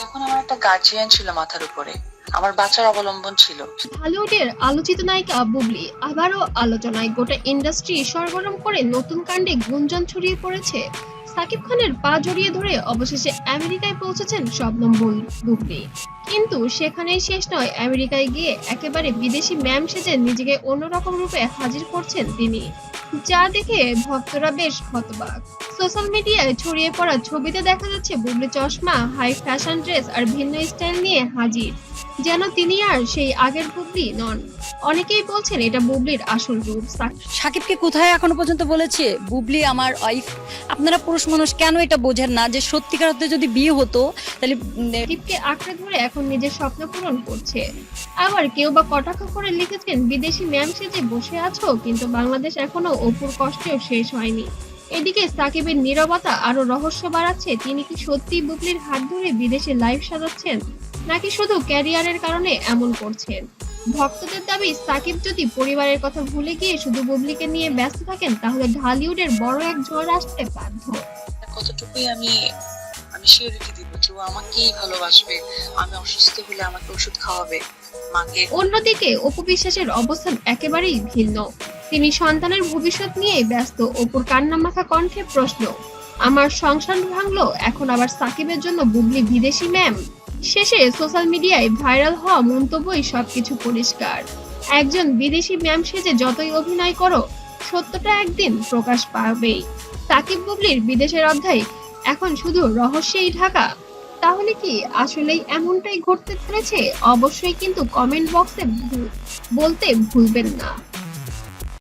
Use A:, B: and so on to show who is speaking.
A: তখন আমার একটা গার্জিয়ান ছিল মাথার উপরে। আমার বাচ্চার অবলম্বন ছিল।
B: হলিউডের আলোচিত নায়িকা বুবলি আবারও আলোচনায় গোটা ইন্ডাস্ট্রি সরগরম করে নতুন কাণ্ডে গুঞ্জন ছড়িয়ে পড়েছে। সাকিব খানের পা জড়িয়ে ধরে অবশেষে আমেরিকায় পৌঁছেছেন শবনম বুল- বুবলি। কিন্তু সেখানেই শেষ নয়, আমেরিকায় গিয়ে একেবারে বিদেশি ম্যাম সেজে নিজেকে অন্যরকম রূপে হাজির করছেন তিনি। যা দেখে ভক্তরা বেশ হতবাক। সোশ্যাল মিডিয়ায় ছড়িয়ে পড়া ছবিতে দেখা যাচ্ছে বুবলি চশমা হাই ফ্যাশন ড্রেস আর ভিন্ন স্টাইল নিয়ে হাজির। যেন তিনি আর সেই আগের বুবলি নন। অনেকেই বলছেন এটা বুবলির আসল রূপ
C: সাকিবকে কোথায় এখনও পর্যন্ত বলেছে বুবলি আমার ওয়াইফ আপনারা পুরুষ মানুষ কেন এটা বোঝেন না যে সত্যিকার অর্থে যদি বিয়ে হতো তাহলে
B: সাকিবকে আঁকড়ে ধরে এখন নিজের স্বপ্ন পূরণ করছে। আবার কেউ বা কটাক্ষ করে লিখেছেন বিদেশি ম্যাম সেজে বসে আছো কিন্তু বাংলাদেশ এখনও অপুর কষ্টেও শেষ হয়নি। এদিকে সাকিবের নীরবতা আরও রহস্য বাড়াচ্ছে তিনি কি সত্যি বুবলির হাত ধরে বিদেশে লাইভ সাজাচ্ছেন নাকি শুধু ক্যারিয়ারের কারণে এমন করছেন? ভক্তদের দাবি সাকিব যদি পরিবারের কথা ভুলে গিয়ে শুধু বুবলিকে নিয়ে ব্যস্ত থাকেন তাহলে ঢালিউডের বড় এক ঝড় আসতে বাধ্য।
A: কতটুকুই আমি আমি সিওরিটি দিব যে ও আমাকেই ভালোবাসবে আমি অসুস্থ হলে আমাকে ওষুধ খাওয়াবে মাকে
B: অন্যদিকে অপবিশ্বাসের অবস্থান একেবারেই ভিন্ন। তিনি সন্তানের ভবিষ্যৎ নিয়ে ব্যস্ত, অপুর কান্নামাখা কণ্ঠে প্রশ্ন, আমার সংসার ভাঙলো, এখন আবার সাকিবের জন্য বুবলি বিদেশি, ম্যাম? শেষে সোশ্যাল মিডিয়ায় ভাইরাল হওয়া মন্তব্যই সবকিছু পরিষ্কার। একজন বিদেশি, ম্যাম সেজে যতই অভিনয় করো, সত্যটা একদিন প্রকাশ পাবেই। সাকিব বুবলির বিদেশের অধ্যায় এখন শুধু রহস্যেই ঢাকা। তাহলে কি আসলেই এমনটাই ঘটতে চলেছে? অবশ্যই কিন্তু কমেন্ট বক্সে বলতে ভুলবেন না।